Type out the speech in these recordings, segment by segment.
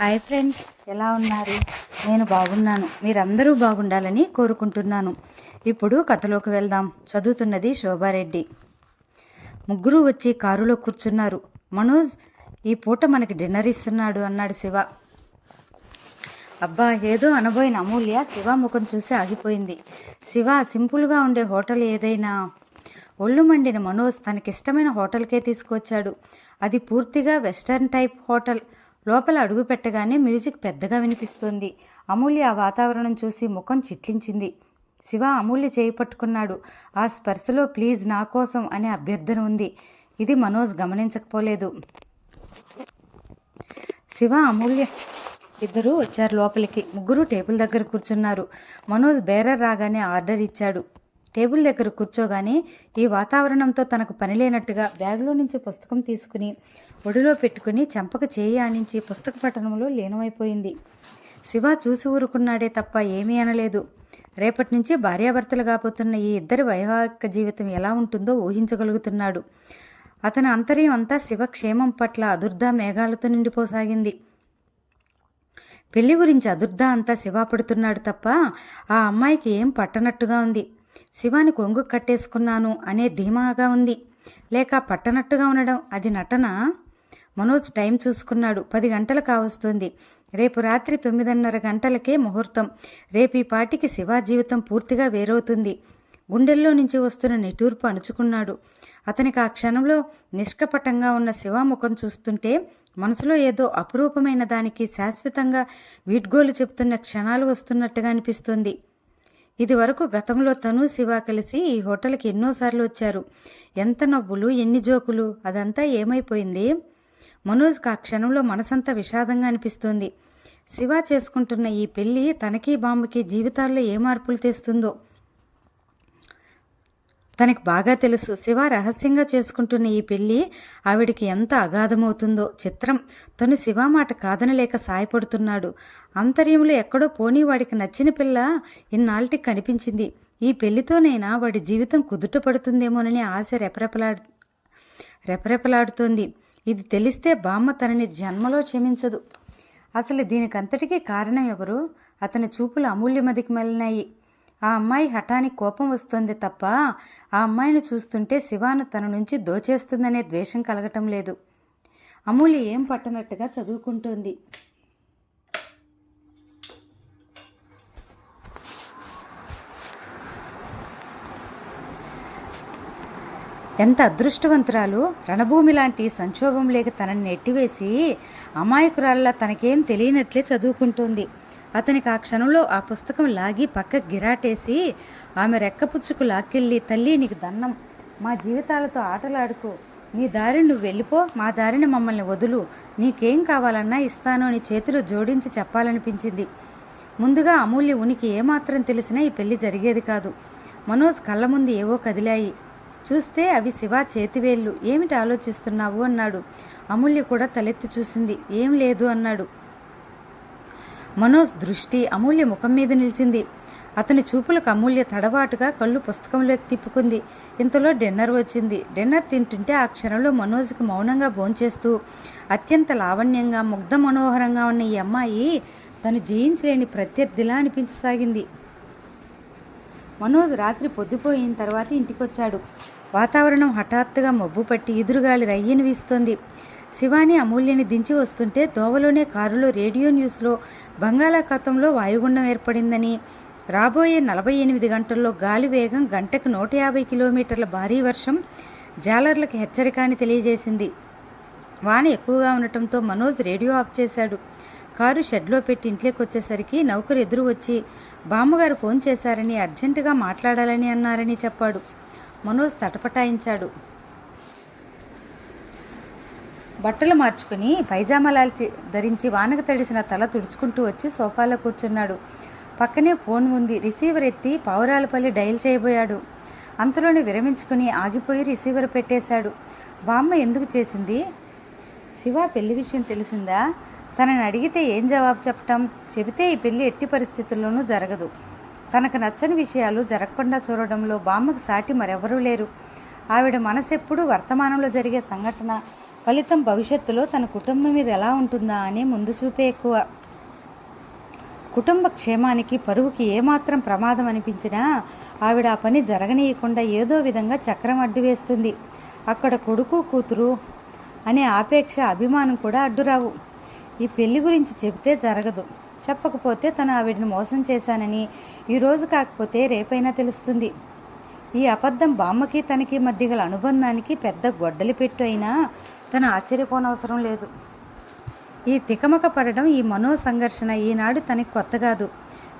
Hi friends. ఎలా ఉన్నారు? నేను బాగున్నాను. మీరందరూ బాగుండాలని కోరుకుంటున్నాను. ఇప్పుడు కథలోకి వెళ్దాం. చదువుతున్నది శోభారెడ్డి. ముగ్గురు వచ్చి కారులో కూర్చున్నారు. మనోజ్ ఈ పూట మనకి డిన్నర్ ఇస్తున్నాడు అన్నాడు శివ. అబ్బా ఏదో అనబోయిన అమూల్య శివ ముఖం చూసి ఆగిపోయింది. శివ సింపుల్గా ఉండే హోటల్ ఏదైనా? ఒళ్ళు మండిన మనోజ్ తనకిష్టమైన హోటల్కే తీసుకొచ్చాడు అది పూర్తిగా వెస్టర్న్ టైప్ హోటల్. లోపల అడుగు పెట్టగానే మ్యూజిక్ పెద్దగా వినిపిస్తుంది. అమూల్య ఆ వాతావరణం చూసి ముఖం చిట్లించింది. శివ అమూల్య చేయి పట్టుకున్నాడు. ఆ స్పర్శలో ప్లీజ్ నా కోసం అనే అభ్యర్థన ఉంది. ఇది మనోజ్ గమనించకపోలేదు. శివ అమూల్య ఇద్దరు వచ్చారు లోపలికి. ముగ్గురు టేబుల్ దగ్గర కూర్చున్నారు. మనోజ్ బేరర్ రాగానే ఆర్డర్ ఇచ్చాడు. టేబుల్ దగ్గర కూర్చోగానే ఈ వాతావరణంతో తనకు పనిలేనట్టుగా బ్యాగులో నుంచి పుస్తకం తీసుకుని ఒడిలో పెట్టుకుని చెంపక చేయి ఆనించి పుస్తక పఠనంలో లీనమైపోయింది. శివ చూసి ఊరుకున్నాడే తప్ప ఏమీ అనలేదు. రేపటి నుంచి భార్యాభర్తలు కాబోతున్న ఈ ఇద్దరి వైవాహిక జీవితం ఎలా ఉంటుందో ఊహించగలుగుతున్నాడు. అతని అంతర్యం అంతా శివ క్షేమం పట్ల అదుర్ధ మేఘాలతో నిండిపోసాగింది. పెళ్ళి గురించి అదుర్ధ అంతా శివ పడుతున్నాడు తప్ప ఆ అమ్మాయికి ఏం పట్టనట్టుగా ఉంది. శివాని కొంగు కట్టేసుకున్నాను అనే ధీమాగా ఉంది. లేక పట్టనట్టుగా ఉండడం అది నటన? మనోజ్ టైం చూసుకున్నాడు. పది గంటలు కావస్తుంది రేపు రాత్రి తొమ్మిదిన్నర గంటలకే ముహూర్తం. రేపు ఈ పాటికి శివ జీవితం పూర్తిగా వేరవుతుంది. గుండెల్లో నుంచి వస్తున్న నిటూర్పు అణుచుకున్నాడు. అతనికి ఆ క్షణంలో నిష్కపటంగా ఉన్న శివ ముఖం చూస్తుంటే మనసులో ఏదో అపురూపమైన దానికి శాశ్వతంగా వీడ్గోలు చెప్తున్న క్షణాలు వస్తున్నట్టుగా అనిపిస్తుంది. ఇది వరకు గతంలో తను శివ కలిసి ఈ హోటల్కి ఎన్నోసార్లు వచ్చారు. ఎంత నవ్వులు ఎన్ని జోకులు అదంతా ఏమైపోయింది? మనోజ్కి ఆ క్షణంలో మనసంతా విషాదంగా అనిపిస్తుంది. శివ చేసుకుంటున్న ఈ పెళ్ళి తనకి బాంబుకి జీవితాల్లో ఏ మార్పులు తెస్తుందో. తనకు బాగా తెలుసు. శివ రహస్యంగా చేసుకుంటున్న ఈ పెళ్ళి ఆవిడికి ఎంత అగాధమవుతుందో. చిత్రం. తను శివ మాట కాదనలేక సాయపడుతున్నాడు. అంతర్యంలో ఎక్కడో పోనీ వాడికి నచ్చిన పిల్ల ఇన్నాళ్ళకి కనిపించింది. ఈ పెళ్ళితోనైనా వాడి జీవితం కుదుట పడుతుందేమోనని ఆశ రెపరెపలాడు రెపరెపలాడుతోంది. ఇది తెలిస్తే బామ్మ తనని జన్మలో క్షమించదు. అసలు దీనికంతటికీ కారణం ఎవరు? అతని చూపులు అమూల్యమదికి మెలినాయి ఆ అమ్మాయి హఠానికి కోపం వస్తుంది తప్ప ఆ అమ్మాయిని చూస్తుంటే శివాను తన నుంచి దోచేస్తుందనే ద్వేషం కలగటం లేదు. అమూల్య ఏం పట్టనట్టుగా చదువుకుంటోంది. ఎంత అదృష్టవంతురాలు. రణభూమి లాంటి సంక్షోభం లేక తనని నెట్టివేసి అమాయకురాల్లా తనకేం తెలియనట్లే చదువుకుంటుంది. అతనికి ఆ క్షణంలో ఆ పుస్తకం లాగి పక్క గిరాటేసి ఆమె రెక్కపుచ్చుకు లాక్కెళ్ళి తల్లి నీకు దన్నం. మా జీవితాలతో ఆటలాడుకో. నీ దారిని నువ్వు వెళ్ళిపో మా దారిని మమ్మల్ని వదులు. నీకేం కావాలన్నా ఇస్తాను అని చేతులు జోడించి చెప్పాలనిపించింది. ముందుగా అమూల్య ఉనికి ఏమాత్రం తెలిసినా ఈ పెళ్ళి జరిగేది కాదు. మనోజ్ కళ్ళ ముందు ఏవో కదిలాయి. చూస్తే అవి శివ చేతివేళ్ళు. ఏమిటి ఆలోచిస్తున్నావు? అన్నాడు. అమూల్య కూడా తలెత్తి చూసింది. ఏం లేదు అన్నాడు. మనోజ్ దృష్టి అమూల్య ముఖం మీద నిలిచింది. అతని చూపులకు అమూల్య తడబాటుగా కళ్ళు పుస్తకంలోకి తిప్పుకుంది. ఇంతలో డిన్నర్ వచ్చింది. డిన్నర్ తింటుంటే ఆ క్షణంలో మనోజ్కి మౌనంగా భోంచేస్తూ అత్యంత లావణ్యంగా ముగ్ధ మనోహరంగా ఉన్న ఈ అమ్మాయి తను జయించలేని ప్రత్యర్థిలా అనిపించసాగింది. మనోజ్ రాత్రి పొద్దుపోయిన తర్వాత ఇంటికొచ్చాడు. వాతావరణం హఠాత్తుగా మబ్బు పట్టి ఎదురుగాలి రయ్యను వీస్తోంది. శివాని అమూల్యని దించి వస్తుంటే దోవలోనే కారులో రేడియో న్యూస్లో బంగాళాఖాతంలో వాయుగుండం ఏర్పడిందని. రాబోయే నలభై ఎనిమిది గంటల్లో గాలి వేగం గంటకు నూట యాభై కిలోమీటర్ల భారీ వర్షం జాలర్లకు హెచ్చరిక అని తెలియజేసింది. వాన ఎక్కువగా ఉండటంతో మనోజ్ రేడియో ఆఫ్ చేశాడు. కారు షెడ్లో పెట్టి ఇంట్లోకి వచ్చేసరికి నౌకరు ఎదురు వచ్చి బామ్మగారు ఫోన్ చేశారని అర్జెంటుగా మాట్లాడాలని అన్నారని చెప్పాడు. మనోజ్ తటపటాయించాడు. బట్టలు మార్చుకుని పైజామాలాలు ధరించి వానకు తడిసిన తల తుడుచుకుంటూ వచ్చి సోఫాలో కూర్చున్నాడు. పక్కనే ఫోన్ ఉంది. రిసీవర్ ఎత్తి పావురాలపల్లి డయల్ చేయబోయాడు. అంతలోనే విరమించుకుని ఆగిపోయి రిసీవర్ పెట్టేశాడు. బామ్మ ఎందుకు చేసింది? శివ పెళ్ళి విషయం తెలిసిందా? తనని అడిగితే ఏం జవాబు చెప్పటం? చెబితే ఈ పెళ్ళి ఎట్టి పరిస్థితుల్లోనూ జరగదు. తనకు నచ్చని విషయాలు జరగకుండా చూడడంలో బామ్మకు సాటి మరెవరూ లేరు. ఆవిడ మనసెప్పుడు వర్తమానంలో జరిగే సంఘటన ఫలితం భవిష్యత్తులో తన కుటుంబం మీద ఎలా ఉంటుందా అనే ముందు చూపే ఎక్కువ. కుటుంబ క్షేమానికి పరువుకి ఏమాత్రం ప్రమాదం అనిపించినా ఆవిడ ఆ పని జరగనీయకుండా ఏదో విధంగా చక్రం అడ్డు వేస్తుంది. అక్కడ కొడుకు కూతురు అనే ఆపేక్ష అభిమానం కూడా అడ్డురావు. ఈ పెళ్ళి గురించి చెబితే జరగదు. చెప్పకపోతే తను ఆవిడని మోసం చేశానని ఈరోజు కాకపోతే రేపైనా తెలుస్తుంది. ఈ అబద్ధం బామ్మకి తనకి మధ్య గల అనుబంధానికి పెద్ద గొడ్డలి పెట్టు అయినా తను ఆశ్చర్యపోనవసరం లేదు. ఈ తికమక పడడం ఈ మనో సంఘర్షణ ఈనాడు తనకి కొత్త కాదు.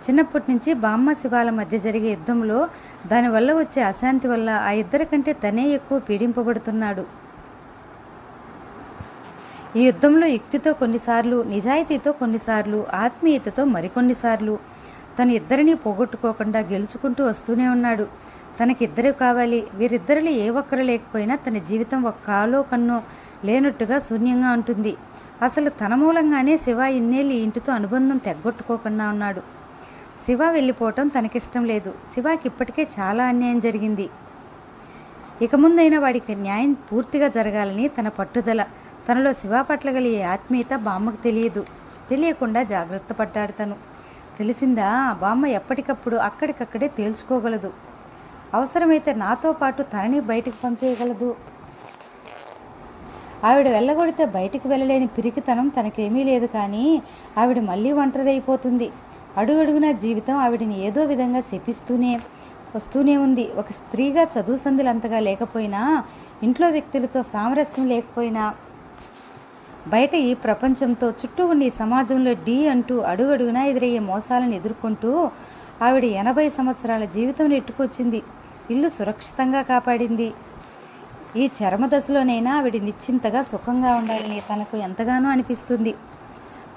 చిన్నప్పటి నుంచి బామ్మ శివాల మధ్య జరిగే యుద్ధంలో దానివల్ల వచ్చే అశాంతి వల్ల ఆ ఇద్దరి కంటే తనే ఎక్కువ పీడింపబడుతున్నాడు. ఈ యుద్ధంలో యుక్తితో కొన్నిసార్లు నిజాయితీతో కొన్నిసార్లు ఆత్మీయతతో మరికొన్నిసార్లు తను ఇద్దరిని పోగొట్టుకోకుండా గెలుచుకుంటూ వస్తూనే ఉన్నాడు. తనకిద్దరు కావాలి. వీరిద్దరిలో ఏ ఒక్కరు లేకపోయినా తన జీవితం ఒక కాలో కన్నో లేనట్టుగా శూన్యంగా ఉంటుంది. అసలు తన మూలంగానే శివ ఇన్నేళ్ళు ఇంటితో అనుబంధం తెగ్గొట్టుకోకుండా ఉన్నాడు. శివ వెళ్ళిపోవటం తనకిష్టం లేదు. శివకి ఇప్పటికే చాలా అన్యాయం జరిగింది. ఇక ముందైనా వాడికి న్యాయం పూర్తిగా జరగాలని తన పట్టుదల. తనలో శివ పట్ల కలిగే ఆత్మీయత బామ్మకు తెలియదు. తెలియకుండా జాగ్రత్త పడ్డాడు తను. తెలిసిందా? బామ్మ ఎప్పటికప్పుడు అక్కడికక్కడే తేల్చుకోగలదు. అవసరమైతే నాతో పాటు తనని బయటికి పంపేయగలదు. ఆవిడ వెళ్ళగొడితే బయటికి వెళ్ళలేని పిరికితనం తనకేమీ లేదు కానీ ఆవిడ మళ్ళీ ఒంటరిదైపోతుంది. అడుగడుగునా జీవితం ఆవిడని ఏదో విధంగా శపిస్తూనే వస్తూనే ఉంది. ఒక స్త్రీగా చదువు సందులు అంతగా లేకపోయినా ఇంట్లో వ్యక్తులతో సామరస్యం లేకపోయినా బయట ఈ ప్రపంచంతో చుట్టూ ఉన్న ఈ సమాజంలో డీ అంటూ అడుగడుగునా ఎదురయ్యే మోసాలను ఎదుర్కొంటూ ఆవిడ ఎనభై సంవత్సరాల జీవితం నెట్టుకొచ్చింది ఇల్లు సురక్షితంగా కాపాడింది. ఈ చరమ దశలోనైనా ఆవిడ నిశ్చింతగా సుఖంగా ఉండాలని తనకు ఎంతగానో అనిపిస్తుంది.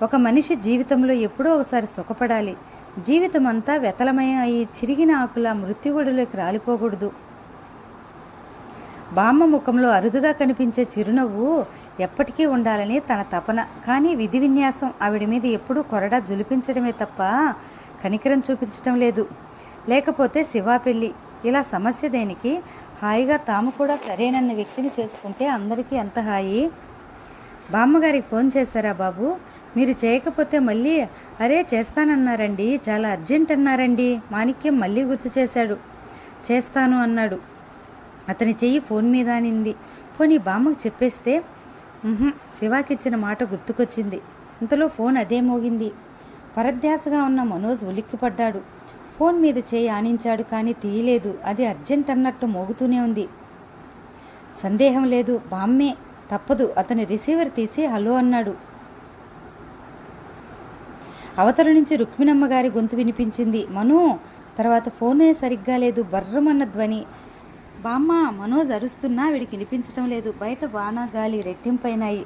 ఒక మనిషి జీవితంలో ఎప్పుడో ఒకసారి సుఖపడాలి. జీవితం అంతా వెతలమయ అయి చిరిగిన ఆకుల మృత్యువుడిలోకి రాలిపోకూడదు. బామ్మ ముఖంలో అరుదుగా కనిపించే చిరునవ్వు ఎప్పటికీ ఉండాలని తన తపన. కానీ విధి విన్యాసం ఆవిడ మీద ఎప్పుడూ కొరడా జులిపించడమే తప్ప కనికరం చూపించడం లేదు. లేకపోతే శివా పెళ్ళి. ఇలా సమస్య దేనికి? హాయిగా తాము కూడా సరేనన్న వ్యక్తిని చేసుకుంటే అందరికీ ఎంత హాయి? బామ్మగారికి ఫోన్ చేశారా బాబు? మీరు చేయకపోతే మళ్ళీ అరే చేస్తానన్నారండి చాలా అర్జెంట్ అన్నారండి మాణిక్యం మళ్ళీ గుర్తు చేశాడు చేస్తాను అన్నాడు. అతని చెయ్యి ఫోన్ మీద అనింది. పోనీ బామ్మకు చెప్పేస్తే శివాకిచ్చిన మాట గుర్తుకొచ్చింది. ఇంతలో ఫోన్ అదే మోగింది. పరధ్యాసగా ఉన్న మనోజ్ ఉలిక్కిపడ్డాడు. ఫోన్ మీద చేయి ఆనించాడు కానీ తీయలేదు. అది అర్జెంట్ అన్నట్టు మోగుతూనే ఉంది. సందేహం లేదు. బామ్మే తప్పదు. అతని రిసీవర్ తీసి హలో అన్నాడు. అవతల నుంచి రుక్మిణమ్మ గారి గొంతు వినిపించింది. మను తర్వాత ఫోనే సరిగ్గా లేదు. బర్రమన్న ధ్వని. బామ్మ మనోజ్ అరుస్తున్నా వీడికి వినిపించడం లేదు. బయట వాన గాలి రెట్టింపైనాయి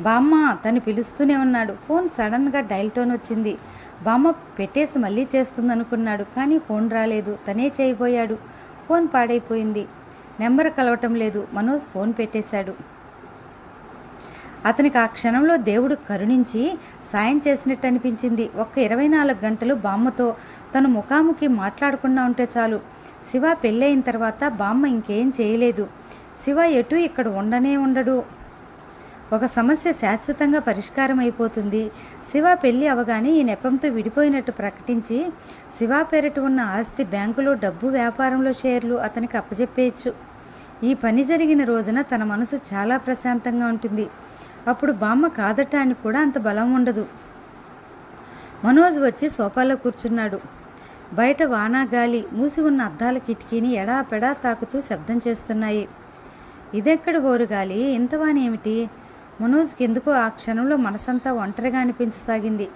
బామ్మ తను పిలుస్తూనే ఉన్నాడు. ఫోన్ సడన్గా డైల్ టోన్ వచ్చింది. బామ్మ పెట్టేసి మళ్ళీ చేస్తుంది అనుకున్నాడు కానీ ఫోన్ రాలేదు. తనే చేయబోయాడు ఫోన్ పాడైపోయింది. నెంబర్ కలవటం లేదు. మనోజ్ ఫోన్ పెట్టేశాడు. అతనికి ఆ క్షణంలో దేవుడు కరుణించి సాయం చేసినట్టు అనిపించింది. ఒక్క ఇరవై నాలుగు గంటలు బామ్మతో తను ముఖాముఖి మాట్లాడకుండా ఉంటే చాలు. శివ పెళ్ళయిన తర్వాత బామ్మ ఇంకేం చేయలేదు. శివ ఎటు ఇక్కడ ఉండనే ఉండడు. ఒక సమస్య శాశ్వతంగా పరిష్కారం అయిపోతుంది శివ పెళ్ళి అవగానే ఈ నెపంతో విడిపోయినట్టు ప్రకటించి శివ పేరిట ఉన్న ఆస్తి బ్యాంకులో డబ్బు వ్యాపారంలో షేర్లు అతనికి అప్పజెప్పేయచ్చు. ఈ పని జరిగిన రోజున తన మనసు చాలా ప్రశాంతంగా ఉంటుంది. అప్పుడు బామ్మ కాదటానికి కూడా అంత బలం ఉండదు. మనోజ్ వచ్చి సోఫాలో కూర్చున్నాడు. బయట వానాగాలి మూసి ఉన్న అద్దాల కిటికీని ఎడాపెడా తాకుతూ శబ్దం చేస్తున్నాయి. ఇదెక్కడ ఓరుగాలి ఇంత వాన ఏమిటి? మనోజ్కి ఎందుకో ఆ క్షణంలో మనసంతా ఒంటరిగా అనిపించసాగింది.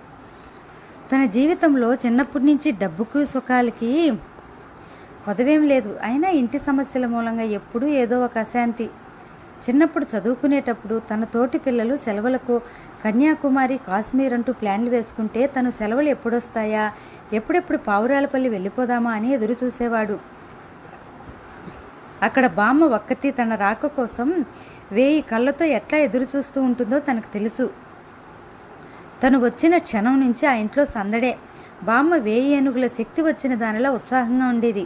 తన జీవితంలో చిన్నప్పటి నుంచి డబ్బుకు సుఖాలకి కొదవేం లేదు. అయినా ఇంటి సమస్యల మూలంగా ఎప్పుడూ ఏదో ఒక అశాంతి. చిన్నప్పుడు చదువుకునేటప్పుడు తన తోటి పిల్లలు సెలవులకు కన్యాకుమారి కాశ్మీర్ అంటూ ప్లాన్లు వేసుకుంటే తను సెలవులు ఎప్పుడొస్తాయా? ఎప్పుడెప్పుడు పావురాలపల్లి వెళ్ళిపోదామా అని ఎదురు చూసేవాడు అక్కడ బామ్మ ఒక్కతి తన రాక కోసం వేయి కళ్ళతో ఎట్లా ఎదురు చూస్తూ ఉంటుందో తనకు తెలుసు. తను వచ్చిన క్షణం నుంచి ఆ ఇంట్లో సందడే. బామ్మ వేయి ఏనుగుల శక్తి వచ్చిన దానిలో ఉత్సాహంగా ఉండేది.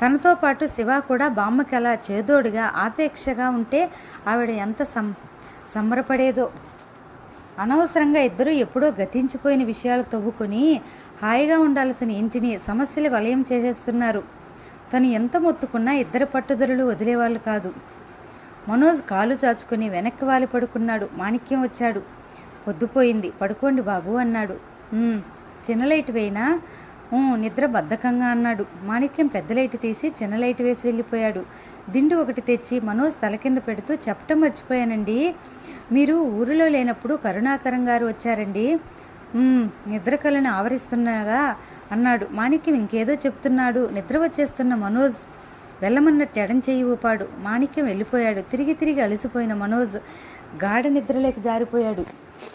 తనతో పాటు శివ కూడా బామ్మకి అలా చేదోడుగా ఆపేక్షగా ఉంటే ఆవిడ ఎంత సం సంబరపడేదో. అనవసరంగా ఇద్దరూ ఎప్పుడో గతించిపోయిన విషయాలు తవ్వుకొని హాయిగా ఉండాల్సిన ఇంటిని సమస్యలు వలయం చేసేస్తున్నారు. తను ఎంత మొత్తుకున్నా ఇద్దరు పట్టుదలలు వదిలేవాళ్ళు కాదు. మనోజ్ కాలు చాచుకుని వెనక్కి వాలి పడుకున్నాడు. మాణిక్యం వచ్చాడు. పొద్దుపోయింది. పడుకోండి బాబు అన్నాడు. చిన్న లైట్ వేయినా? నిద్ర బద్ధకంగా అన్నాడు. మాణిక్యం పెద్ద లైట్ తీసి చిన్న లైట్ వేసి వెళ్ళిపోయాడు. దిండు ఒకటి తెచ్చి మనోజ్ తల కింద పెడుతూ చెప్పటం మర్చిపోయానండి. మీరు ఊరిలో లేనప్పుడు కరుణాకరం గారు వచ్చారండి. నిద్ర కళను ఆవరిస్తున్నాగా అన్నాడు. మాణిక్యం ఇంకేదో చెప్తున్నాడు. నిద్ర వచ్చేస్తున్న మనోజ్ వెళ్ళమన్నట్టు ఎడం చేయి ఊపాడు. మాణిక్యం వెళ్ళిపోయాడు. తిరిగి తిరిగి అలసిపోయిన మనోజ్ గాఢ నిద్రలేక జారిపోయాడు.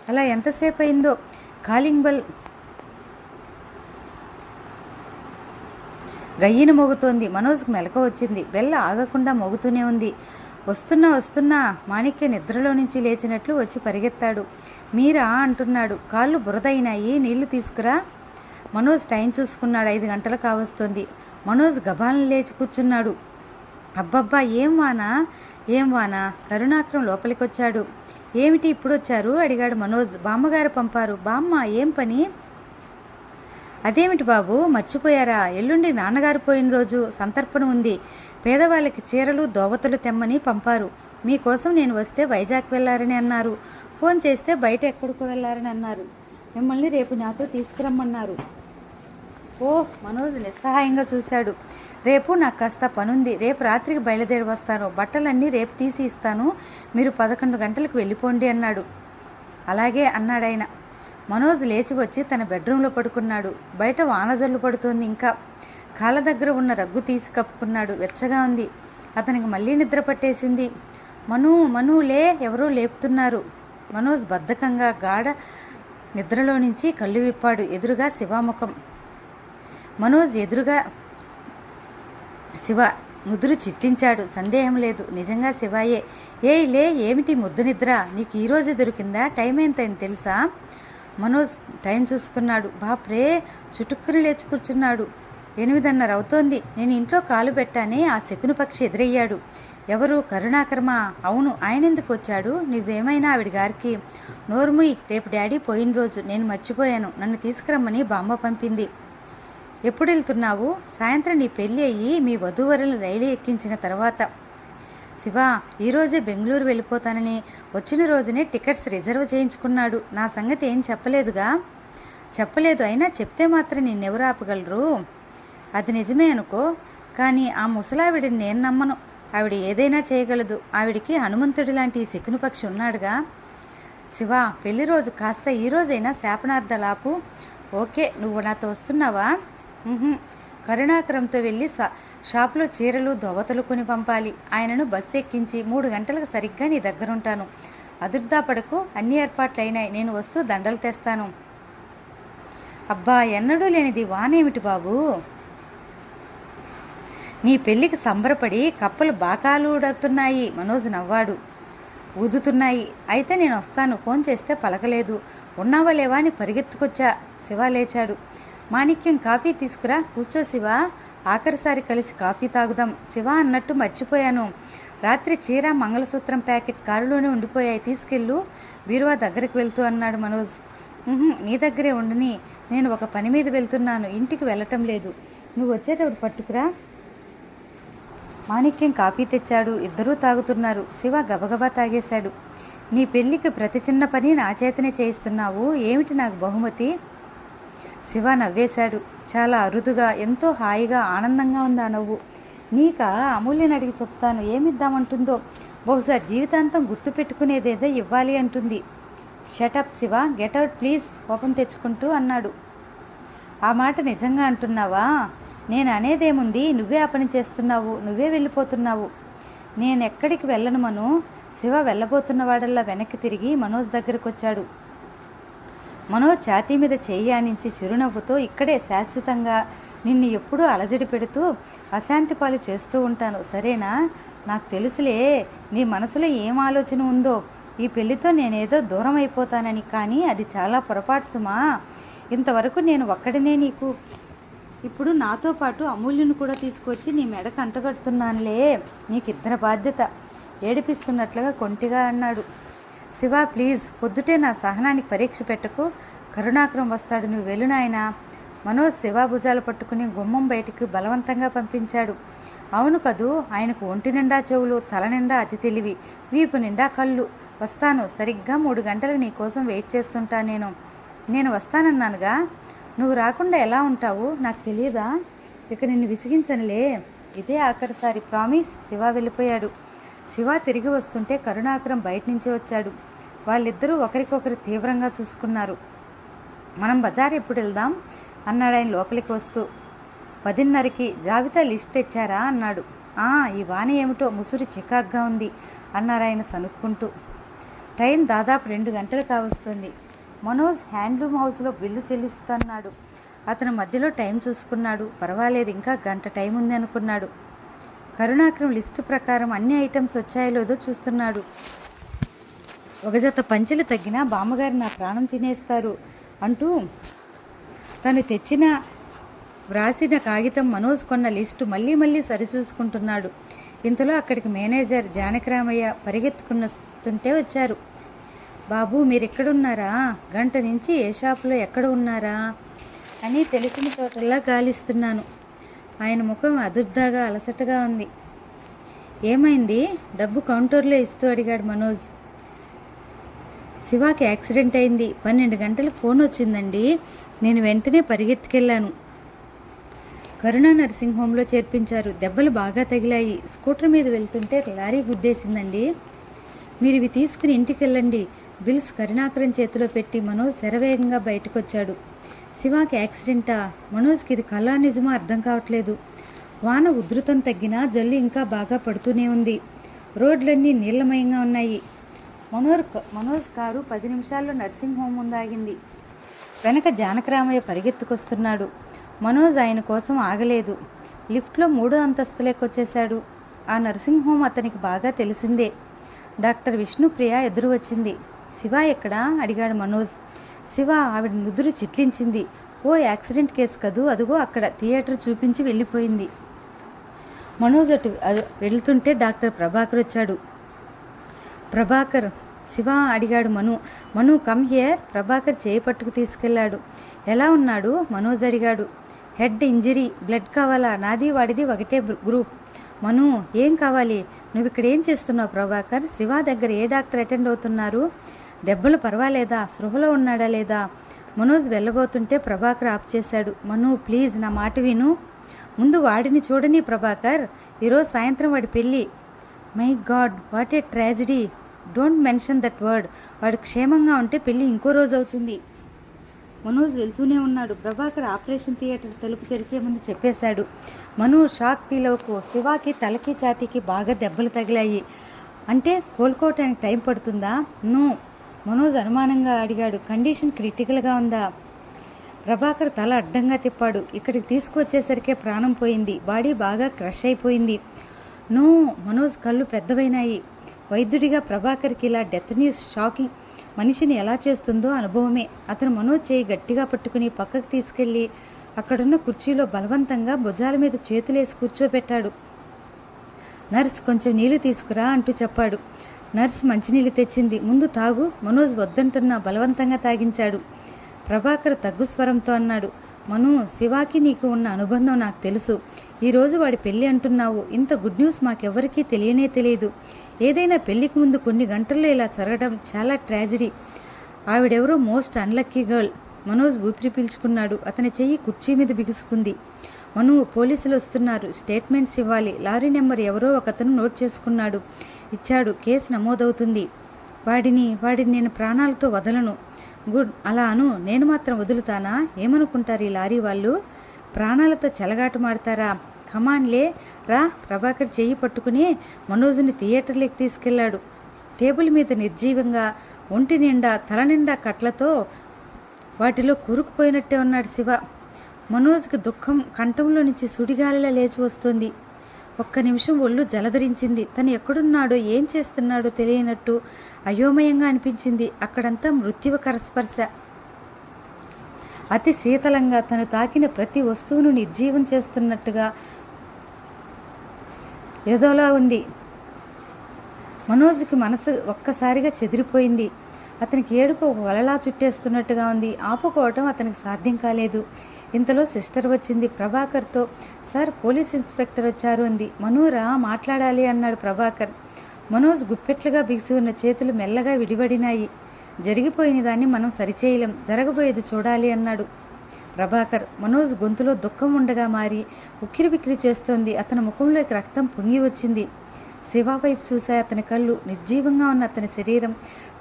అలా ఎంతసేపు అయిందో కాలింగ్ బెల్ గయ్యిన మోగుతోంది. మనోజ్కు మెలక వచ్చింది. బెల్ల ఆగకుండా మోగుతూనే ఉంది. వస్తున్నా వస్తున్నా మాణిక్య నిద్రలో నుంచి లేచినట్లు వచ్చి పరిగెత్తాడు. మీరా అంటున్నాడు. కాళ్ళు బురదైనాయి నీళ్ళు తీసుకురా. మనోజ్ టైం చూసుకున్నాడు. ఐదు గంటలు కావస్తుంది మనోజ్ గబాలను లేచి కూర్చున్నాడు. అబ్బబ్బా ఏం వానా? ఏం వానా? కరుణాకరం లోపలికి వచ్చాడు ఏమిటి ఇప్పుడు వచ్చారు అడిగాడు మనోజ్. బామ్మగారు పంపారు. బామ్మ ఏం పని? అదేమిటి బాబు మర్చిపోయారా? ఎల్లుండి నాన్నగారు పోయిన రోజు సంతర్పణ ఉంది. పేదవాళ్ళకి చీరలు దోవతలు తెమ్మని పంపారు. మీకోసం నేను వస్తే వైజాగ్ వెళ్ళారని అన్నారు. ఫోన్ చేస్తే బయట ఎక్కడికో వెళ్ళారని అన్నారు. మిమ్మల్ని రేపు నాతో తీసుకురమ్మన్నారు. ఓ మనోజ్ నిస్సహాయంగా చూశాడు. రేపు నాకు కాస్త పనుంది. రేపు రాత్రికి బయలుదేరి వస్తాను. బట్టలన్నీ రేపు తీసి ఇస్తాను. మీరు పదకొండు గంటలకు వెళ్ళిపోండి అన్నాడు. అలాగే అన్నాడాయన మనోజ్ లేచి వచ్చి తన బెడ్రూమ్లో పడుకున్నాడు. బయట వానజల్లు పడుతోంది ఇంకా. కాళ్ళ దగ్గర ఉన్న రగ్గు తీసి కప్పుకున్నాడు. వెచ్చగా ఉంది. అతనికి మళ్ళీ నిద్ర పట్టేసింది. మను మను లే ఎవరో లేపుతున్నారు. మనోజ్ బద్ధకంగా గాఢ నిద్రలో నుంచి కళ్ళు విప్పాడు. ఎదురుగా శివాముఖం. మనోజ్ ఎదురుగా శివ ముదురు చిట్లించాడు. సందేహం లేదు. నిజంగా శివాయే. ఏయ్ లే ఏమిటి ముద్దు నిద్ర? నీకు ఈరోజు దొరికిందా? టైం ఎంతైంది తెలుసా? మనోజ్ టైం చూసుకున్నాడు. బాప్రే చుటుక్కుని లేచి కూర్చున్నాడు. ఎనిమిదిన్నర అవుతోంది. నేను ఇంట్లో కాలు పెట్టానే ఆ శకుని పక్షి ఎదురయ్యాడు. ఎవరు? కరుణాకర్మ. అవును ఆయన ఎందుకు వచ్చాడు? నువ్వేమైనా ఆవిడ గారికి? నోర్ముయ్ రేపు డాడీ పోయిన రోజు నేను మర్చిపోయాను. నన్ను తీసుకురమ్మని బామ్మ పంపింది. ఎప్పుడు వెళ్తున్నావు సాయంత్రం నీ పెళ్ళి అయ్యి మీ వధూవరులు రైలు ఎక్కించిన తర్వాత. శివ ఈరోజే బెంగళూరు వెళ్ళిపోతానని వచ్చిన రోజునే టికెట్స్ రిజర్వ్ చేయించుకున్నాడు. నా సంగతి ఏం చెప్పలేదుగా? చెప్పలేదు అయినా చెప్తే మాత్రం నిన్నెవరు ఆపగలరు? అది నిజమే అనుకో కానీ ఆ ముసలావిడిని నేను నమ్మను. ఆవిడ ఏదైనా చేయగలదు. ఆవిడికి హనుమంతుడి లాంటి శకుని పక్షి ఉన్నాడుగా. శివ పెళ్ళి రోజు కాస్త ఈ రోజైనా ఓకే నువ్వు నాతో వస్తున్నావా? కరుణాకరంతో వెళ్ళి షా- షాప్లో చీరలు దోవతలు కొని పంపాలి. ఆయనను బస్సు ఎక్కించి మూడు గంటలకు సరిగ్గా నీ దగ్గరుంటాను. అదుర్దాపడకు అన్ని ఏర్పాట్లు అయినాయి నేను వస్తూ దండలు తెస్తాను. అబ్బా ఎన్నడూ లేనిది వానేమిటి బాబు? నీ పెళ్ళికి సంబరపడి కప్పలు బాకాలుడుతున్నాయి మనోజ్ నవ్వాడు. ఊదుతున్నాయి. అయితే నేను వస్తాను. ఫోన్ చేస్తే పలకలేదు. ఉన్నావా లేవా అని పరిగెత్తుకొచ్చా. శివ లేచాడు. మాణిక్యం కాఫీ తీసుకురా కూర్చో శివ. ఆఖరిసారి కలిసి కాఫీ తాగుదాం. శివ అన్నట్టు మర్చిపోయాను. రాత్రి చీర మంగళసూత్రం ప్యాకెట్ కారులోనే ఉండిపోయాయి. తీసుకెళ్ళు. బీరువా దగ్గరికి వెళ్తూ అన్నాడు మనోజ్. నీ దగ్గరే ఉండని. నేను ఒక పని మీద వెళ్తున్నాను. ఇంటికి వెళ్ళటం లేదు. నువ్వు వచ్చేటప్పుడు పట్టుకురా. మాణిక్యం కాఫీ తెచ్చాడు. ఇద్దరూ తాగుతున్నారు. శివ గబగబా తాగేశాడు. నీ పెళ్ళికి ప్రతి చిన్న పని నా చేతనే చేయిస్తున్నావు. ఏమిటి నాకు బహుమతి? శివ నవ్వేశాడు. చాలా అరుదుగా ఎంతో హాయిగా ఆనందంగా ఉంది ఆ నవ్వు? నీక? అమూల్యని అడిగి చెప్తాను. ఏమిద్దామంటుందో? బహుశా జీవితాంతం గుర్తు పెట్టుకునేదేదో ఇవ్వాలి అంటుంది. షటప్ శివ. గెట్అవుట్ ప్లీజ్ కోపం తెచ్చుకుంటూ అన్నాడు. ఆ మాట నిజంగా అంటున్నావా? నేను అనేదేముంది? నువ్వే ఆ పని చేస్తున్నావు. నువ్వే వెళ్ళిపోతున్నావు. నేను ఎక్కడికి వెళ్ళను మను? శివ వెళ్ళబోతున్నవాడల్లా వెనక్కి తిరిగి మనోజ్ దగ్గరకు వచ్చాడు మనో ఛాతీ మీద చేయానించి చిరునవ్వుతో ఇక్కడే శాశ్వతంగా నిన్ను ఎప్పుడూ అలజడి పెడుతూ అశాంతి పాలు చేస్తూ ఉంటాను. సరేనా? నాకు తెలుసులే నీ మనసులో ఏం ఆలోచన ఉందో. ఈ పెళ్ళితో నేనేదో దూరం అయిపోతానని కానీ అది చాలా పొరపాటు సుమా. ఇంతవరకు నేను ఒక్కడినే నీకు. ఇప్పుడు నాతో పాటు అమూల్యను కూడా తీసుకొచ్చి నీ మెడకు అంటగడుతున్నానులే నీకు ఇద్దరు బాధ్యత. ఏడిపిస్తున్నట్లుగా కొంటిగా అన్నాడు. శివ ప్లీజ్ పొద్దుటే నా సహనానికి పరీక్ష పెట్టకు. కరుణాకరం వస్తాడు నువ్వు వెళ్ళు నాయనా. మనోజ్ శివ భుజాలు పట్టుకుని గుమ్మం బయటికి బలవంతంగా పంపించాడు. అవును కదూ ఆయనకు ఒంటి నిండా చెవులు తల నిండా అతి తెలివి వీపు నిండా కళ్ళు. వస్తాను సరిగ్గా మూడు గంటలు నీ కోసం వెయిట్ చేస్తుంటా నేను. నేను వస్తానన్నానుగా. నువ్వు రాకుండా ఎలా ఉంటావు? నాకు తెలియదా ఇక నిన్ను విసిగించనులే. ఇదే ఆఖరిసారి ప్రామిస్. శివ వెళ్ళిపోయాడు. శివ తిరిగి వస్తుంటే కరుణాకరం బయట నుంచి వచ్చాడు. వాళ్ళిద్దరూ ఒకరికొకరు తీవ్రంగా చూసుకున్నారు. మనం బజార్ ఎప్పుడు వెళ్దాం? అన్నాడు ఆయన లోపలికి వస్తూ. పదిన్నరకి జాబితా లిస్ట్ తెచ్చారా? అన్నాడు. ఆ ఈ వాన ఏమిటో ముసురు చికాగ్గా ఉంది అన్నారు ఆయన సనుక్కుంటూ. టైం దాదాపు రెండు గంటలు కావస్తుంది. మనోజ్ హ్యాండ్లూమ్ హౌస్లో బిల్లు చెల్లిస్తున్నాడు. అతను మధ్యలో టైం చూసుకున్నాడు. పర్వాలేదు ఇంకా గంట టైం ఉంది అనుకున్నాడు. కరుణాకరం లిస్టు ప్రకారం అన్ని ఐటమ్స్ వచ్చాయో లేదో చూస్తున్నాడు. ఒక జత పంచెలు తగ్గినా బామ్మగారు నా ప్రాణం తినేస్తారు అంటూ తను తెచ్చిన వ్రాసిన కాగితం మనోజ్ కొన్న లిస్టు మళ్ళీ మళ్ళీ సరిచూసుకుంటున్నాడు. ఇంతలో అక్కడికి మేనేజర్ జానకరామయ్య పరిగెత్తుకున్నస్తుంటే వచ్చారు. బాబు మీరు ఎక్కడున్నారా గంట నుంచి ఏ షాపులో ఎక్కడ ఉన్నారా? అని తెలిసిన చోటల్లా గాలిస్తున్నాను. ఆయన ముఖం అదుర్దాగా అలసటగా ఉంది. ఏమైంది? డబ్బు కౌంటర్లో ఇస్తూ అడిగాడు మనోజ్. శివాకి యాక్సిడెంట్ అయింది. పన్నెండు గంటలకు ఫోన్ వచ్చిందండి. నేను వెంటనే పరిగెత్తుకెళ్ళాను. కరుణా నర్సింగ్ హోమ్లో చేర్పించారు. దెబ్బలు బాగా తగిలాయి. స్కూటర్ మీద వెళ్తుంటే లారీ గుద్దేసిందండి. మీరు ఇవి తీసుకుని ఇంటికి వెళ్ళండి బిల్స్ కరుణాకరం చేతిలో పెట్టి మనోజ్ శరవేగంగా బయటకొచ్చాడు. శివాకి యాక్సిడెంటా? మనోజ్కి ఇది కళా నిజమో అర్థం కావట్లేదు. వాన ఉధృతం తగ్గినా జల్లు ఇంకా బాగా పడుతూనే ఉంది. రోడ్లన్నీ నీళ్ళమయంగా ఉన్నాయి. మనోర్ మనోజ్ కారు పది నిమిషాల్లో నర్సింగ్ హోమ్ ముందు ఆగింది. వెనక జానకరామయ్య పరిగెత్తుకొస్తున్నాడు. మనోజ్ ఆయన కోసం ఆగలేదు. లిఫ్ట్లో మూడో అంతస్తులేకొచ్చేశాడు. ఆ నర్సింగ్ హోమ్ అతనికి బాగా తెలిసిందే. డాక్టర్ విష్ణుప్రియ ఎదురు వచ్చింది శివ ఎక్కడా? అడిగాడు మనోజ్. శివ ఆవిడ నుదురు చిట్లించింది. ఓ యాక్సిడెంట్ కేసు కదూ అదుగో అక్కడ థియేటర్ చూపించి వెళ్ళిపోయింది. మనోజ్ అటు అ- వెళ్తుంటే డాక్టర్ ప్రభాకర్ వచ్చాడు. ప్రభాకర్ శివ అడిగాడు మను మను కమ్ హియర్ ప్రభాకర్ చేయి పట్టుకు తీసుకెళ్ళాడు. ఎలా ఉన్నాడు? మనోజ్ అడిగాడు. హెడ్ ఇంజరీ బ్లడ్ కావాలా? నాది వాడిది ఒకటే గ్రూప్. మను ఏం కావాలి? నువ్వు ఇక్కడ ఏం చేస్తున్నావు ప్రభాకర్? శివ దగ్గర ఏ డాక్టర్ అటెండ్ అవుతున్నారు? దెబ్బలు పర్వాలేదా? సృహలో ఉన్నాడా లేదా? మనోజ్ వెళ్ళబోతుంటే ప్రభాకర్ ఆప్ చేశాడు. మను ప్లీజ్ నా మాట విను. ముందు వాడిని చూడని ప్రభాకర్ ఈరోజు సాయంత్రం వాడి పెళ్ళి. My god what a tragedy. Don't mention that word. వాడు క్షేమంగా ఉంటే పెళ్ళి ఇంకో రోజు అవుతుంది. మనోజ్ వెళ్తూనే ఉన్నాడు. ప్రభాకర్ ఆపరేషన్ థియేటర్ తలుపు తెరిచే ముందు చెప్పేశాడు. మను షాక్ ఫీల్ అవ్వకు. శివాకి తలకి ఛాతీకి బాగా దెబ్బలు తగిలాయి. అంటే కోలుకోవటానికి టైం పడుతుందా? నో. మనోజ్ అనుమానంగా అడిగాడు. కండిషన్ క్రిటికల్గా ఉందా? ప్రభాకర్ తల అడ్డంగా తిప్పాడు. ఇక్కడికి తీసుకువచ్చేసరికే ప్రాణం పోయింది. బాడీ బాగా క్రష్ అయిపోయింది. నో మనోజ్ కళ్ళు పెద్దవైనాయి. వైద్యుడిగా ప్రభాకర్కి ఇలా డెత్ న్యూస్ షాకింగ్ మనిషిని ఎలా చేస్తుందో అనుభవమే. అతను మనోజ్ చేయి గట్టిగా పట్టుకుని పక్కకు తీసుకెళ్ళి అక్కడున్న కుర్చీలో బలవంతంగా భుజాల మీద చేతులేసి కూర్చోబెట్టాడు. నర్స్ కొంచెం నీళ్ళు తీసుకురా అంటూ చెప్పాడు. నర్స్ మంచినీళ్ళు తెచ్చింది. ముందు తాగు మనోజ్ వద్దంటున్నా బలవంతంగా తాగించాడు. ప్రభాకర్ తగ్గు స్వరంతో అన్నాడు మను శివాకి నీకు ఉన్న అనుబంధం నాకు తెలుసు. ఈరోజు వాడి పెళ్ళి అంటున్నావు. ఇంత గుడ్ న్యూస్ మాకెవ్వరికీ తెలియనే తెలియదు. ఏదైనా పెళ్ళికి ముందు కొన్ని గంటల్లో ఇలా జరగడం చాలా ట్రాజిడీ. ఆవిడెవరో మోస్ట్ అన్లక్కీ గర్ల్. మనోజ్ ఊపిరి పీల్చుకున్నాడు. అతని చెయ్యి కుర్చీ మీద బిగుసుకుంది. మను పోలీసులు వస్తున్నారు. స్టేట్మెంట్స్ ఇవ్వాలి. లారీ నెంబర్ ఎవరో ఒకతను నోట్ చేసుకున్నాడు. ఇచ్చాడు. కేసు నమోదవుతుంది. వాడిని వాడిని నేను ప్రాణాలతో వదలను. గుడ్. అలా అను. నేను మాత్రం వదులుతానా? ఏమనుకుంటారు ఈ లారీ వాళ్ళు? ప్రాణాలతో చెలగాటమాడతారా కమాన్లే రా. ప్రభాకర్ చెయ్యి పట్టుకుని మనోజ్ని థియేటర్లోకి తీసుకెళ్ళాడు. టేబుల్ మీద నిర్జీవంగా ఒంటి నిండా తల నిండా కట్లతో వాటిలో కూరుకుపోయినట్టే ఉన్నాడు శివ. మనోజ్కి దుఃఖం కంఠంలో నుంచి సుడిగాలిలా లేచి వస్తుంది. ఒక్క నిమిషం ఒళ్ళు జలధరించింది. తను ఎక్కడున్నాడో ఏం చేస్తున్నాడో తెలియనట్టు అయోమయంగా అనిపించింది. అక్కడంతా మృత్యువ కరస్పర్శ. అతి శీతలంగా తను తాకిన ప్రతి వస్తువును నిర్జీవం చేస్తున్నట్టుగా ఏదోలా ఉంది. మనోజ్కి మనసు ఒక్కసారిగా చెదిరిపోయింది. అతనికి ఏడుపు ఒక వలలా చుట్టేస్తున్నట్టుగా ఉంది. ఆపుకోవటం అతనికి సాధ్యం కాలేదు. ఇంతలో సిస్టర్ వచ్చింది ప్రభాకర్తో. సార్ పోలీస్ ఇన్స్పెక్టర్ వచ్చారు అంది. మనూరా మాట్లాడాలి అన్నాడు ప్రభాకర్. మనోజ్ గుప్పెట్లుగా బిగిసి ఉన్న చేతులు మెల్లగా విడిపడినాయి. జరిగిపోయిన దాన్ని మనం సరిచేయలేం. జరగబోయేది చూడాలి అన్నాడు ప్రభాకర్. మనోజ్ గొంతులో దుఃఖం ఉండగా మారి ఉక్కిరి బిక్కిరి చేస్తోంది. అతని ముఖంలోకి రక్తం పొంగి వచ్చింది. శివ వైపు చూసే అతని కళ్ళు నిర్జీవంగా ఉన్న అతని శరీరం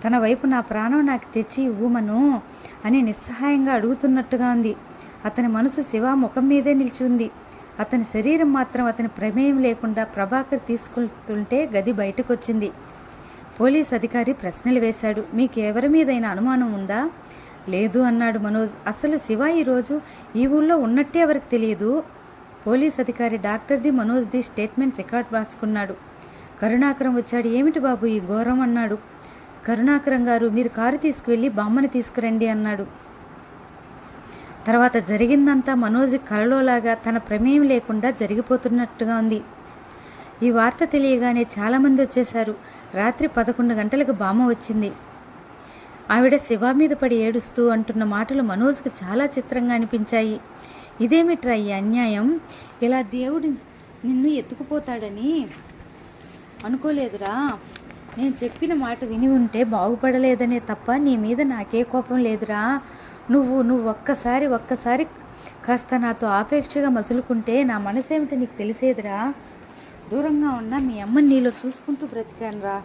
తన వైపు నా ప్రాణం నాకు తెచ్చి ఊమను అని నిస్సహాయంగా అడుగుతున్నట్టుగా ఉంది. అతని మనసు శివ ముఖం మీదే నిలిచి ఉంది అతని శరీరం మాత్రం అతని ప్రమేయం లేకుండా ప్రభాకర్ తీసుకెళ్తుంటే గది బయటకు వచ్చింది పోలీస్ అధికారి ప్రశ్నలు వేశాడు. మీకు ఎవరి మీదైనా అనుమానం ఉందా? లేదు అన్నాడు మనోజ్. అసలు శివ ఈరోజు ఈ ఊళ్ళో ఉన్నట్టే ఎవరికి తెలియదు? పోలీస్ అధికారి డాక్టర్ది మనోజ్ది స్టేట్మెంట్ రికార్డ్ రాసుకున్నాడు కరుణాకరం వచ్చాడు. ఏమిటి బాబు ఈ ఘోరం అన్నాడు. కరుణాకరం గారు మీరు కారు తీసుకువెళ్ళి బామ్మని తీసుకురండి అన్నాడు. తర్వాత జరిగిందంతా మనోజ్ కలలోలాగా తన ప్రమేయం లేకుండా జరిగిపోతున్నట్టుగా ఉంది. ఈ వార్త తెలియగానే చాలామంది వచ్చేశారు. రాత్రి పదకొండు గంటలకు బామ్మ వచ్చింది. ఆవిడ శివ మీద పడి ఏడుస్తూ అంటున్న మాటలు మనోజ్కు చాలా చిత్రంగా అనిపించాయి. ఇదేమిట్రా ఈ అన్యాయం? ఇలా దేవుడు నిన్ను ఎత్తుకుపోతాడని అనుకోలేదురా. నేను చెప్పిన మాట విని ఉంటే బాగుపడలేదనే తప్ప నీ మీద నాకే కోపం లేదురా. నువ్వు నువ్వు ఒక్కసారి ఒక్కసారి కాస్త నాతో ఆపేక్షగా మసులుకుంటే నా మనసేమిటో నీకు తెలిసేదిరా. దూరంగా ఉన్న మీ అమ్మని నీలో చూసుకుంటూ బ్రతికానురా.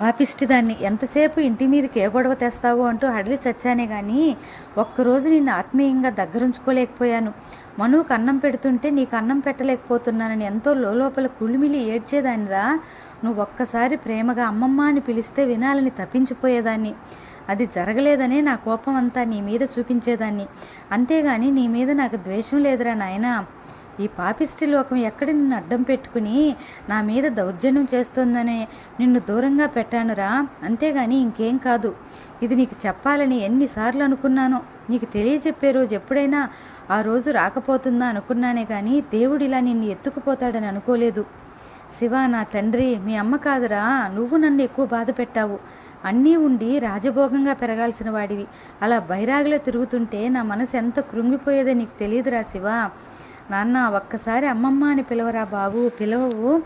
పాపిష్టి దాన్ని ఎంతసేపు ఇంటి మీదకి ఏ గొడవ తెస్తావో అంటూ హడలి చచ్చానే కానీ ఒక్కరోజు నిన్ను ఆత్మీయంగా దగ్గరుంచుకోలేకపోయాను. మనువుకు అన్నం పెడుతుంటే నీకు అన్నం పెట్టలేకపోతున్నానని ఎంతో లోపల కుళ్ళిమిలి ఏడ్చేదానిరా. నువ్వు ఒక్కసారి ప్రేమగా అమ్మమ్మ అని పిలిస్తే వినాలని తప్పించిపోయేదాన్ని. అది జరగలేదనే నా కోపం అంతా నీ మీద చూపించేదాన్ని. అంతేగాని నీ మీద నాకు ద్వేషం లేదురా నాయనా. ఈ పాపిష్టి లోకం ఎక్కడ నిన్ను అడ్డం పెట్టుకుని నా మీద దౌర్జన్యం చేస్తోందనే నిన్ను దూరంగా పెట్టానురా. అంతేగాని ఇంకేం కాదు. ఇది నీకు చెప్పాలని ఎన్నిసార్లు అనుకున్నానో. నీకు తెలియజెప్పే రోజు ఎప్పుడైనా ఆ రోజు రాకపోతుందా అనుకున్నానే కానీ దేవుడు ఇలా నిన్ను ఎత్తుకుపోతాడని అనుకోలేదు. శివ నా తండ్రి మీ అమ్మ కాదురా. నువ్వు నన్ను ఎక్కువ బాధ పెట్టావు. అన్నీ ఉండి రాజభోగంగా పెరగాల్సిన వాడివి. అలా బైరాగిలో తిరుగుతుంటే నా మనసు ఎంత కృంగిపోయేదో నీకు తెలియదురా శివ. నాన్న ఒక్కసారి అమ్మమ్మ అని పిలవరా బాబు పిలవవు.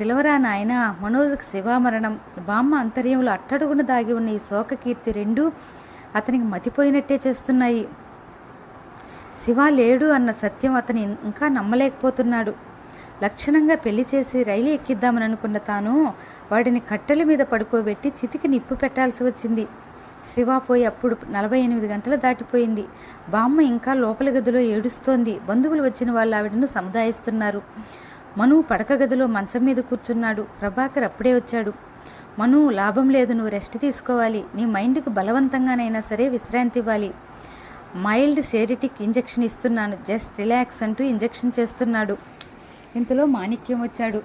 పిలవరా నాయన మనోజ్కి శివామరణం. బామ్మ అంతర్యంలో అట్టడుగున దాగి ఉన్న ఈ శోకకీర్తి రెండు అతనికి మతిపోయినట్టే చేస్తున్నాయి. శివ లేడు అన్న సత్యం అతని ఇంకా నమ్మలేకపోతున్నాడు. లక్షణంగా పెళ్ళి చేసి రైలు ఎక్కిద్దామని అనుకున్న తాను వాడిని కట్టెల మీద పడుకోబెట్టి చితికి నిప్పు పెట్టాల్సి వచ్చింది. శివ పోయి అప్పుడు నలభై ఎనిమిది గంటలు దాటిపోయింది. బామ్మ ఇంకా లోపల గదిలో ఏడుస్తోంది. బంధువులు వచ్చిన వాళ్ళు ఆవిడను సముదాయిస్తున్నారు. మను పడక గదిలో మంచం మీద కూర్చున్నాడు. ప్రభాకర్ అప్పుడే వచ్చాడు. మను లాభం లేదు నువ్వు రెస్ట్ తీసుకోవాలి. నీ మైండ్కు బలవంతంగానైనా సరే విశ్రాంతి ఇవ్వాలి. మైల్డ్ సేరిటిక్ ఇంజెక్షన్ ఇస్తున్నాను. జస్ట్ రిలాక్స్ అంటూ ఇంజెక్షన్ చేస్తున్నాడు. ఇంతలో మాణిక్యం వచ్చాడు.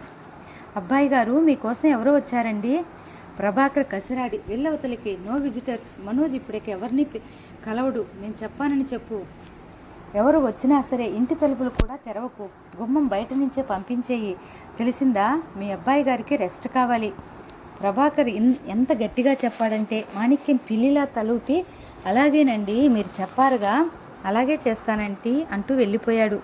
అబ్బాయి గారు మీకోసం ఎవరో వచ్చారండి? ప్రభాకర్ కసిరాడి వెళ్ళవతలికి నో విజిటర్స్. మనోజ్ ఇప్పటికి ఎవరిని కలవడు. నేను చెప్పానని చెప్పు. ఎవరు వచ్చినా సరే ఇంటి తలుపులు కూడా తెరవకు. గుమ్మం బయట నుంచే పంపించేయి. తెలిసిందా? మీ అబ్బాయి గారికి రెస్ట్ కావాలి. ప్రభాకర్ ఇన్- ఎంత గట్టిగా చెప్పాడంటే మాణిక్యం పిల్లిలా తలూపి అలాగేనండి మీరు చెప్పారుగా. అలాగే చేస్తానంటీ అంటూ వెళ్ళిపోయాడు.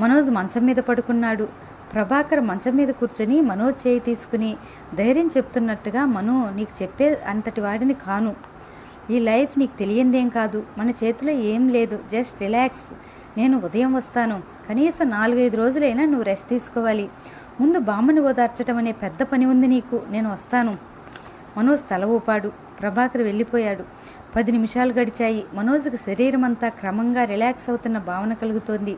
మనోజ్ మంచం మీద పడుకున్నాడు. ప్రభాకర్ మంచం మీద కూర్చొని మనోజ్ చేయి తీసుకుని ధైర్యం చెప్తున్నట్టుగా మనో నీకు చెప్పే అంతటి వాడిని కాను. ఈ లైఫ్ నీకు తెలియందేం కాదు. మన చేతిలో ఏం లేదు. Just relax. నేను ఉదయం వస్తాను. కనీసం నాలుగైదు రోజులైనా నువ్వు రెస్ట్ తీసుకోవాలి. ముందు బామ్మని ఓదార్చడం అనే పెద్ద పని ఉంది నీకు. నేను వస్తాను. మనోజ్ తల ఊపాడు. ప్రభాకర్ వెళ్ళిపోయాడు. పది నిమిషాలు గడిచాయి. మనోజ్కి శరీరం అంతా క్రమంగా రిలాక్స్ అవుతున్న భావన కలుగుతోంది.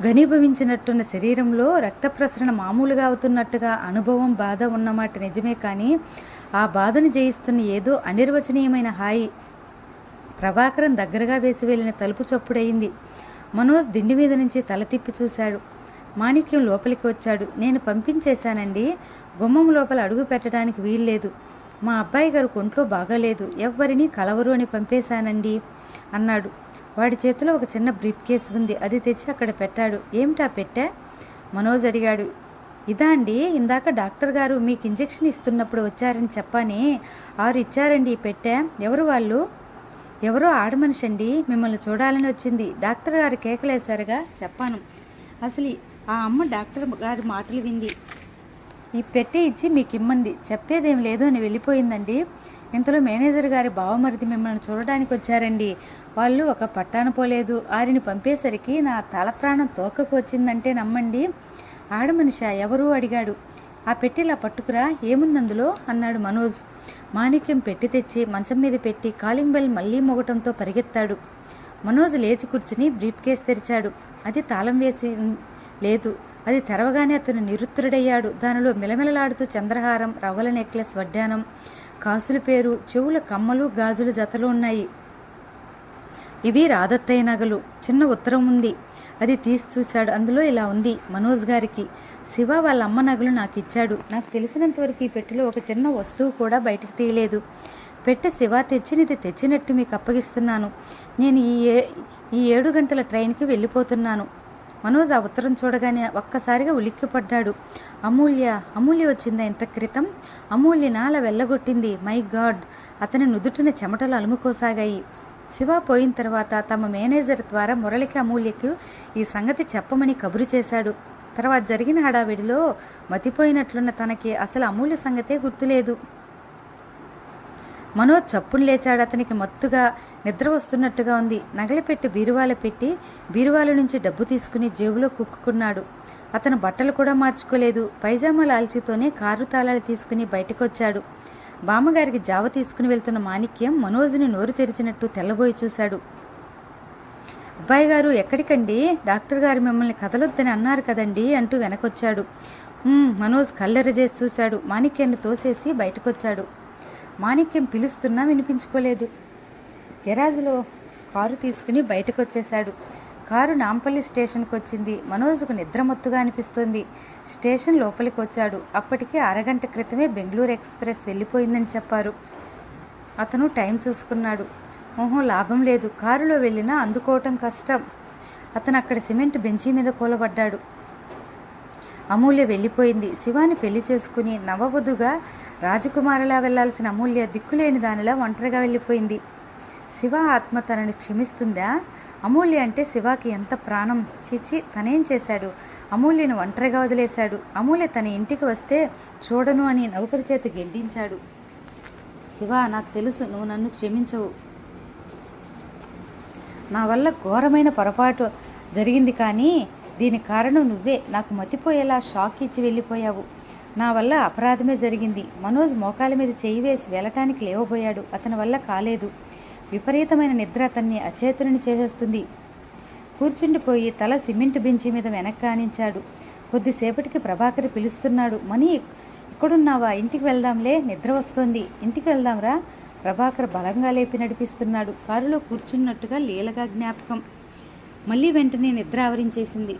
ఘనీభవించినట్టున్న శరీరంలో రక్త ప్రసరణ మామూలుగా అవుతున్నట్టుగా అనుభవం బాధ ఉన్నమాట నిజమే కానీ ఆ బాధను జయిస్తున్న ఏదో అనిర్వచనీయమైన హాయి ప్రభాకరం దగ్గరగా వేసి వెళ్ళిన తలుపు చప్పుడయింది. మనోజ్ దిండి మీద నుంచి తల తిప్పి చూశాడు. మాణిక్యం లోపలికి వచ్చాడు. నేను పంపించేశానండి. గుమ్మం లోపల అడుగు పెట్టడానికి వీల్లేదు. మా అబ్బాయి గారు ఒంట్లో బాగాలేదు. ఎవ్వరినీ కలవరు అని పంపేశానండి అన్నాడు. వాడి చేతిలో ఒక చిన్న బ్రీఫ్ కేసు ఉంది. అది తెచ్చి అక్కడ పెట్టాడు. ఏమిటా పెట్టా? మనోజ్ అడిగాడు. ఇదా అండి ఇందాక డాక్టర్ గారు మీకు ఇంజెక్షన్ ఇస్తున్నప్పుడు వచ్చారని చెప్పానే. ఆరు ఇచ్చారండి పెట్టా. ఎవరు వాళ్ళు? ఎవరో ఆడమనిషి అండి మిమ్మల్ని చూడాలని వచ్చింది. డాక్టర్ గారు కేకలేశారుగా చెప్పాను. అసలు ఆ అమ్మ డాక్టర్ గారి మాటలు వింది. ఈ పెట్టే ఇచ్చి మీకు ఇమ్మంది. చెప్పేదేం లేదు అని వెళ్ళిపోయిందండి. ఇంతలో మేనేజర్ గారి బావమరిది మిమ్మల్ని చూడడానికి వచ్చారండి. వాళ్ళు ఒక పట్టాను పోలేదు. ఆరిని పంపేసరికి నా తల ప్రాణం తోకకు వచ్చిందంటే నమ్మండి. ఆడమనిష ఎవరూ అడిగాడు. ఆ పెట్టిలా పట్టుకురా? ఏముందందులో? అన్నాడు మనోజ్. మాణిక్యం పెట్టి తెచ్చి మంచం మీద పెట్టి కాలింగ్ బెల్ మళ్ళీ మొగటంతో పరిగెత్తాడు. మనోజ్ లేచి కూర్చుని బ్రీఫ్ కేస్ తెరిచాడు. అది తాళం వేసి లేదు. అది తెరవగానే అతను నిరుత్తరుడయ్యాడు. దానిలో మిలమిలలాడుతూ చంద్రహారం రవ్వల నెక్లెస్ వడ్డానం కాసుల పేరు చెవుల కమ్మలు గాజులు జతలు ఉన్నాయి. ఇవి రాధత్తయ్య నగలు. చిన్న ఉత్తరం ఉంది. అది తీసి చూశాడు. అందులో ఇలా ఉంది. మనోజ్ గారికి శివ వాళ్ళ అమ్మ నగలు నాకు ఇచ్చాడు. నాకు తెలిసినంతవరకు ఈ పెట్టెలో ఒక చిన్న వస్తువు కూడా బయటికి తీయలేదు. పెట్టె శివ తెచ్చినది తెచ్చినట్టు మీకు అప్పగిస్తున్నాను. నేను ఈ ఏ ఈ ఏడు గంటల ట్రైన్కి వెళ్ళిపోతున్నాను. మనోజ్ ఆ ఉత్తరం చూడగానే ఒక్కసారిగా ఉలిక్కిపడ్డాడు. అమూల్య అమూల్య వచ్చిందా ఇంత క్రితం? అమూల్య నాల వెళ్ళగొట్టింది. My god! అతని నుదుటిన చెమటలు అలుముకోసాగాయి. శివ పోయిన తర్వాత తమ మేనేజర్ ద్వారా మురళికి అమూల్యకు ఈ సంగతి చెప్పమని కబురు చేశాడు. తర్వాత జరిగిన హడావిడిలో మతిపోయినట్లున్న తనకి అసలు అమూల్య సంగతే గుర్తులేదు. మనోజ్ చప్పును లేచాడు. అతనికి మత్తుగా నిద్ర వస్తున్నట్టుగా ఉంది. నగలిపెట్టి బీరువాల పెట్టి బీరువాల నుంచి డబ్బు తీసుకుని జేబులో కుక్కుకున్నాడు. అతను బట్టలు కూడా మార్చుకోలేదు. పైజామా లాల్చీతోనే కారు తాళాలు తీసుకుని బయటకొచ్చాడు. బామ్మగారికి జావ తీసుకుని వెళ్తున్న మాణిక్యం మనోజ్ని నోరు తెరిచినట్టు తెల్లబోయి చూశాడు. అబ్బాయి గారు ఎక్కడికండి? డాక్టర్ గారు మిమ్మల్ని కదలొద్దని అన్నారు కదండి అంటూ వెనకొచ్చాడు. మనోజ్ కల్లెర చేసి చూశాడు. మాణిక్యాన్ని తోసేసి బయటకొచ్చాడు. మాణిక్యం పిలుస్తున్నా వినిపించుకోలేదు. గెరాజ్లో కారు తీసుకుని బయటకు వచ్చేశాడు కారు నాంపల్లి స్టేషన్కి వచ్చింది మనోజ్కు నిద్రమత్తుగా అనిపిస్తుంది. స్టేషన్ లోపలికి వచ్చాడు అప్పటికే అరగంట క్రితమే బెంగళూరు ఎక్స్ప్రెస్ వెళ్ళిపోయిందని చెప్పారు. అతను టైం చూసుకున్నాడు. ఓహో లాభం లేదు. కారులో వెళ్ళినా అందుకోవటం కష్టం. అతను అక్కడ సిమెంట్ బెంచీ మీద కూలబడ్డాడు. అమూల్య వెళ్ళిపోయింది. శివాని పెళ్ళి చేసుకుని నవవధుగా రాజకుమారిలా వెళ్ళాల్సిన అమూల్య దిక్కులేని దానిలా ఒంటరిగా వెళ్ళిపోయింది. శివ ఆత్మ తనని క్షమిస్తుందా? అమూల్య అంటే శివాకి ఎంత ప్రాణం? చిచ్చి తనేం చేశాడు? అమూల్యను ఒంటరిగా వదిలేశాడు. అమూల్య తన ఇంటికి వస్తే చూడను అని నౌకరి చేత గెడ్డించాడు శివ నాకు తెలుసు నువ్వు నన్ను క్షమించవు. నా వల్ల ఘోరమైన పొరపాటు జరిగింది కానీ దీని కారణం నువ్వే. నాకు మతిపోయేలా షాక్ ఇచ్చి వెళ్ళిపోయావు. నా వల్ల అపరాధమే జరిగింది. మనోజ్ మోకాల మీద చేయి వేసి వెళ్ళటానికి లేవబోయాడు. అతని వల్ల కాలేదు. విపరీతమైన నిద్ర అతన్ని అచేతనుని చేసేస్తుంది. కూర్చుండిపోయి తల సిమెంట్ బెంచి మీద వెనక్కి ఆనించాడు. కొద్దిసేపటికి ప్రభాకర్ పిలుస్తున్నాడు మనీ ఇక్కడున్నావా? ఇంటికి వెళ్దాంలే నిద్ర వస్తోంది. ఇంటికి వెళ్దాంరా? ప్రభాకర్ బలంగా లేపి నడిపిస్తున్నాడు. కారులో కూర్చున్నట్టుగా లీలగా జ్ఞాపకం. మళ్ళీ వెంటనే నిద్ర ఆవరించేసింది.